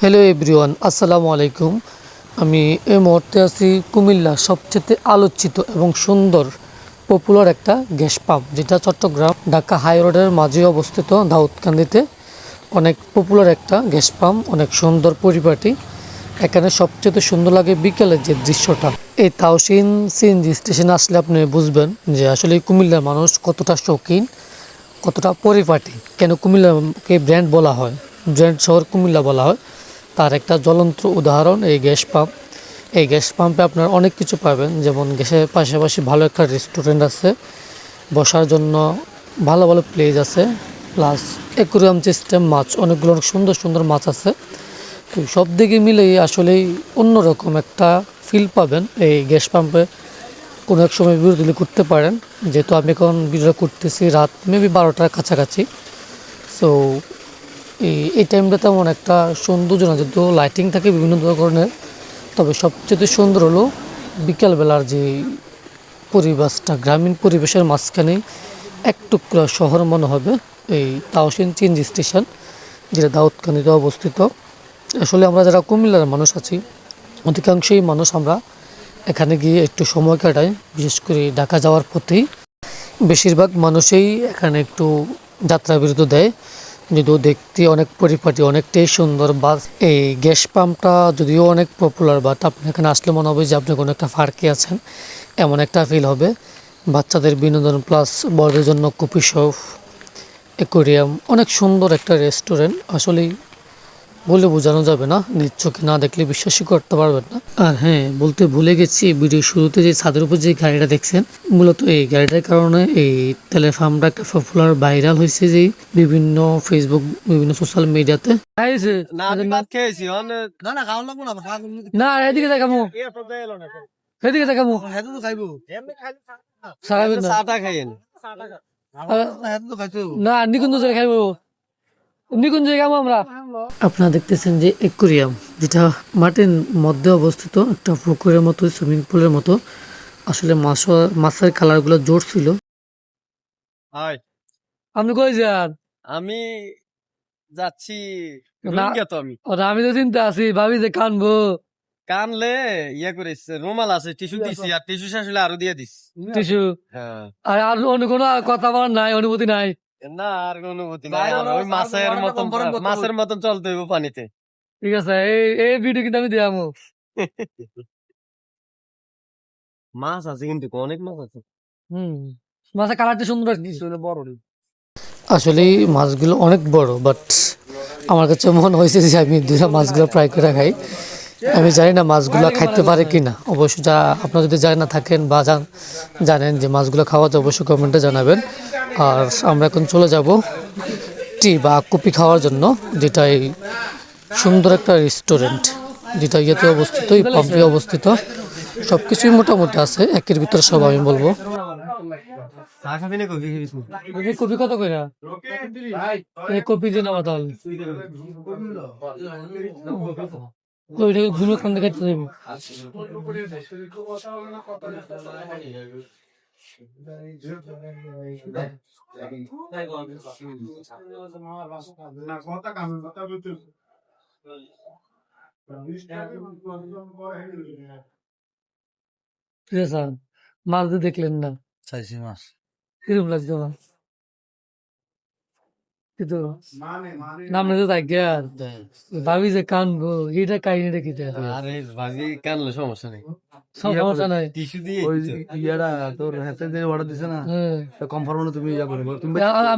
Hello everyone আসসালামু আলাইকুম আমি এই মুহূর্তে আছি কুমিল্লা সবচেয়ে আলোচিত এবং সুন্দর পপুলার একটা গ্যাস পাম্প, যেটা চট্টগ্রাম, ঢাকা হাই রোডের মাঝে অবস্থিত দাউদকান্দিতে। অনেক পপুলার একটা গ্যাস পাম্প, অনেক সুন্দর পরিপাটি। এখানে সবচেয়ে সুন্দর লাগে বিকেলের যে দৃশ্যটা। এই তাওসিন সিএনজি স্টেশনে আসলে আপনি বুঝবেন যে আসলে কুমিল্লার মানুষ কতটা শৌখিন, কতটা পরিপাটি। কেন কুমিল্লাকে ব্র্যান্ড বলা হয়? ব্র্যান্ড শহর কুমিল্লা বলা হয়। তার একটা জ্বলন্ত উদাহরণ এই গ্যাস পাম্প। এই গ্যাস পাম্পে আপনার অনেক কিছু পাবেন, যেমন গ্যাসের পাশাপাশি ভালো একটা রেস্টুরেন্ট আছে, বসার জন্য ভালো ভালো প্লেস আছে প্লাস অ্যাকুরিয়াম সিস্টেম মাছ, অনেকগুলো অনেক সুন্দর সুন্দর মাছ আছে। তো সব দিকে মিলেই আসলেই অন্যরকম একটা ফিল পাবেন এই গ্যাস পাম্পে। কোনো এক সময় বিরতি করতে পারেন, যেহেতু আমি এখন ভিডিও করতেছি রাত মেবি বারোটার কাছাকাছি। সো এই টাইমটা তেমন একটা সৌন্দর্য না। যেহেতু লাইটিং থাকে বিভিন্ন ধরনের, তবে সবচেয়ে সুন্দর হলো বিকালবেলার যে পরিবেশটা, গ্রামীণ পরিবেশের মাঝখানে এক টুকরা শহর মনে হবে, এই তাওসিন চেঞ্জ স্টেশন যেটা দাউদকান্দিতে অবস্থিত। আসলে আমরা যারা কুমিল্লার মানুষ আছি, অধিকাংশই মানুষ আমরা এখানে গিয়ে একটু সময় কাটাই, বিশেষ করে ঢাকা যাওয়ার পথেই। বেশিরভাগ মানুষই এখানে একটু যাত্রা বিরত দেয়। যদিও দেখতে অনেক পরিপাটি, অনেকটাই সুন্দর বাস এই গ্যাস পাম্পটা যদিও অনেক পপুলার বাট আপনি এখানে আসলে মনে হবে যে আপনি কোনো একটা ফার্কে আছেন, এমন একটা ফিল হবে। বাচ্চাদের বিনোদন প্লাস বড়দের জন্য কপি শপ অ্যাকোরিয়াম অনেক সুন্দর একটা রেস্টুরেন্ট আসলেই বলে বোঝানো যাবে না নিজ চোখে না দেখলে বিশ্বাসই করতে পারবেন না। আর হ্যাঁ বলতে ভুলে গেছি ভিডিও শুরুতে যে ছাদের উপর যে গাড়িটা দেখছেন মূলত এই গাড়িটার কারণে এই তেলের ফার্মটা একটা পপুলার ভাইরাল হয়েছে যে বিভিন্ন ফেসবুক বিভিন্ন সোশ্যাল মিডিয়াতে না এদিকে না। না। জায়গায় খাইবো নিকুঞ্জ জায়গা আমরা? আপনারা দেখতেছেন যে একুরিয়াম যেটা মাটির মধ্যে অবস্থিত একটা পুকুরের মতো সুইমিং পুলের মতো। আসলে মাছ মাছের কালারগুলো জোর ছিল। হাই। আপনি কই যান? আমি যাচ্ছি। তো আমি। আমি তো চিন্তা আছি ভাবি যে কানবো। কানলে ইয়ে করিস রুমাল আছে টিস্যু দিছি আর টিস্যু শেষ হলে আরও দিয়ে দিস। টিসু হ্যাঁ। আর আর অন্য কোনো কথা বলার নাই অনুভূতি নাই? না আর কোনো অনুভূতি নাই, নাই ওই মাছের মতন মাছের মতন চলতে হইব পানিতে। ঠিক আছে এই এই ভিডিও কিন্তু আমি দিয়ামু। মাছ আছে কিন্তু অনেক মাছ আছে। হুম মাছের কালারটা সুন্দর আর বড়। আসলে মাছগুলো অনেক বড় বাট আমার কাছে মনে হয়েছে যে আমি দুটা মাছগুলো ফ্রাই করে খাই। আমি জানি না মাছগুলো খাইতে পারে কি না অবশ্যই যা আপনারা যদি জানি না থাকেন বা জান- জানেন যে মাছগুলো খাওয়া যায় অবশ্যই কমেন্টে জানাবেন। আর আমরা এখন চলে যাব টি বা কপি খাওয়ার জন্য যেটা এই সুন্দর একটা রেস্টুরেন্ট যেটা ইয়েতে অবস্থিত এই পাম্পে অবস্থিত। সব কিছুই মোটামুটি আছে একের ভিতরে সব আমি বলব। কপি কত করে কপি দিন আমার তাহলে ওইটা ঘুমে খান দেখাতে দেবো ঠিক আছে স্যার মাছ দেখলেন না। চাইছি মাছ। কিরম লাগছে আমার কিন্তু নামনে তো থাকে আর। ভাবি যে কানবো এটা কাহিনীটা কি আরে ভাবি কানলে সমস্যা নেই। সব সমস্যা নাই। টিস্যু দিয়ে ওই ইয়ারা তোর হাতে যে অর্ডার দিছে না? হ্যাঁ। কনফার্ম না তুমি ইয়া করবে তুমি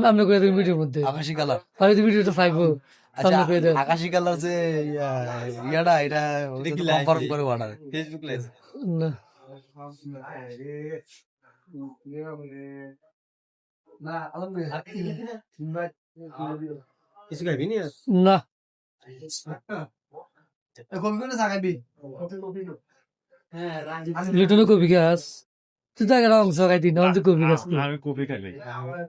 আমি করে দেবেন ভিডিওর মধ্যে? আকাশি কালার আমি তো ভিডিওটা পাইবো। দেন আকাশি কালার যে ইয়া- ইয়াটা এটা কনফার্ম করে অর্ডার ফেসবুক লাইভ না। কিছু খাবি নি? আর? না। কবি করে সাকাবি লিটনে কপি গাছ তুই তো একটা অংশ খাই দিন অংশ কপি গাছ আমি কপি খাইলে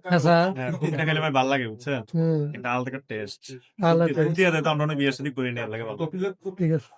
হ্যাঁ স্যার। হ্যাঁ, কপিটা খাইলে আমার ভালো লাগে বুঝছেন? হুম। ডাল থেকে টেস্ট ভালো লাগে। দিয়ে দেয় তো আমরা অনেক বিয়ে শাদী করি না লাগে ভালো ঠিক আছে।